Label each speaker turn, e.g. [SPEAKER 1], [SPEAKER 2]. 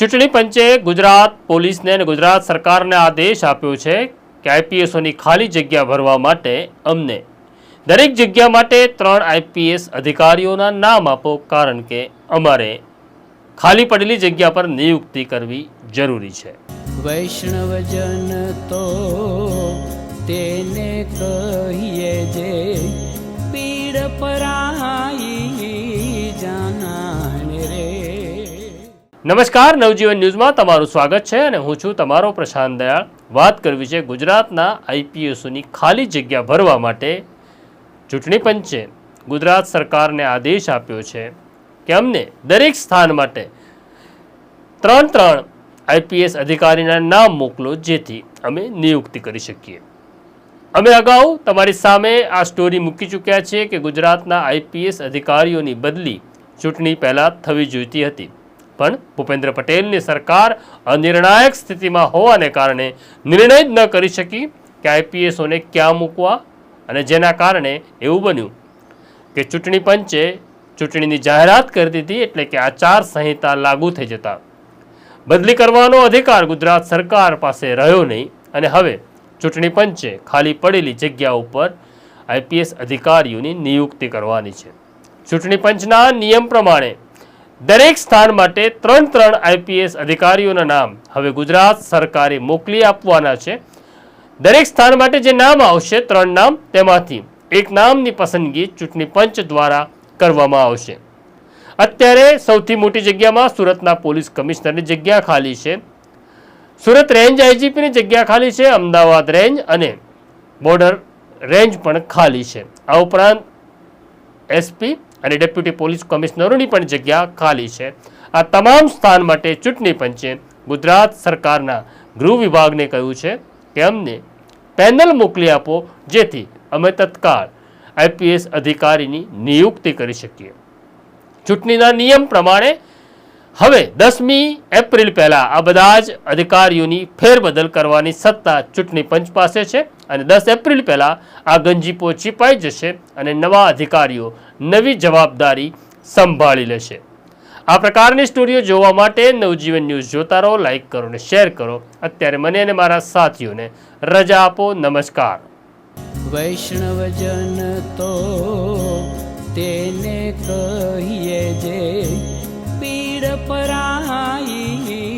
[SPEAKER 1] ચૂંટણી પંચે ગુજરાત પોલીસને અને ગુજરાત સરકારને આદેશ આપ્યો છે કે આઈપીએસઓની ખાલી જગ્યા ભરવા માટે અમને દરેક જગ્યા માટે ત્રણ આઈપીએસ અધિકારીઓના નામ આપો, કારણ કે અમારે ખાલી પડેલી જગ્યા પર નિયુક્તિ કરવી જરૂરી છે.
[SPEAKER 2] વૈષ્ણવજન તો તેને કહીએ જે પીડ પરાઈ
[SPEAKER 1] નમસ્કાર, નવજીવન ન્યૂઝમાં તમારું સ્વાગત છે અને હું છું તમારો પ્રશાંત દયાળ. વાત કરવી છે ગુજરાતના આઈપીએસોની ખાલી જગ્યા ભરવા માટે ચૂંટણી પંચે ગુજરાત સરકારને આદેશ આપ્યો છે કે અમને દરેક સ્થાન માટે ત્રણ ત્રણ આઈપીએસ અધિકારીના નામ મોકલો, જેથી અમે નિયુક્તિ કરી શકીએ. અમે અગાઉ તમારી સામે આ સ્ટોરી મૂકી ચૂક્યા છીએ કે ગુજરાતના આઈપીએસ અધિકારીઓની બદલી ચૂંટણી પહેલાં થવી જોઈતી હતી. પણ ભૂપેન્દ્ર પટેલની સરકાર અનિર્ણાયક સ્થિતિમાં હોવાને કારણે નિર્ણય જ ન કરી શકી કે આઈપીએસઓને ક્યાં મૂકવા અને જેના કારણે એવું બન્યું. કે ચૂંટણી પંચે ચૂંટણીની જાહેરાત કરી દીધી એટલે કે આચાર સંહિતા લાગુ થઈ જતા. બદલી કરવાનો અધિકાર ગુજરાત સરકાર પાસે રહ્યો નહીં અને હવે ચૂંટણી પંચે ખાલી પડેલી જગ્યા ઉપર આઈપીએસ અધિકારીઓની નિયુક્તિ કરવાની છે. ચૂંટણી પંચના નિયમ પ્રમાણે દરેક સ્થાન માટે ત્રણ ત્રણ આઈપીએસ અધિકારીઓના નામ હવે ગુજરાત સરકારે મોકલી આપવાના છે. દરેક સ્થાન માટે જે નામ આવશે, ત્રણ નામ તેમાંથી એક નામની પસંદગી ચૂંટણી પંચ દ્વારા કરવામાં આવશે. અત્યારે સૌથી મોટી જગ્યામાં સુરતના પોલીસ કમિશનરની જગ્યા ખાલી છે. સુરત રેન્જ આઈજીપીની જગ્યા ખાલી છે, અમદાવાદ રેન્જ અને બોર્ડર રેન્જ પણ ખાલી છે. આ ઉપરાંત એસપી અને ડેપ્યુટી પોલીસ કમિશનરોની પણ જગ્યા ખાલી છે. આ તમામ સ્થાન માટે ચૂંટણી પંચે ગુજરાત સરકારના ગૃહ વિભાગને કહ્યું છે કે અમને પેનલ મોકલી આપો, જેથી અમે તત્કાળ આઈપીએસ અધિકારીની નિયુક્તિ કરી શકીએ. ચૂંટણીના નિયમ પ્રમાણે હવે દસમી એપ્રિલ પહેલા આ બધા જ અધિકારીઓની ફેરબદલ કરવાની સત્તા ચૂંટણી પંચ પાસે છે અને દસ એપ્રિલ પહેલા આ ગંજીપો છીપાઈ જશે અને નવા અધિકારીઓ નવી જવાબદારી સંભાળી લેશે. આ પ્રકારની સ્ટોરીઓ જોવા માટે નવજીવન ન્યૂઝ જોતા રહો, લાઈક કરો અને શેર કરો. અત્યારે મને અને મારા સાથીઓને રજા આપો. નમસ્કાર.
[SPEAKER 2] વૈષ્ણવજન તો તેને કહીએ પીડ પરાઈ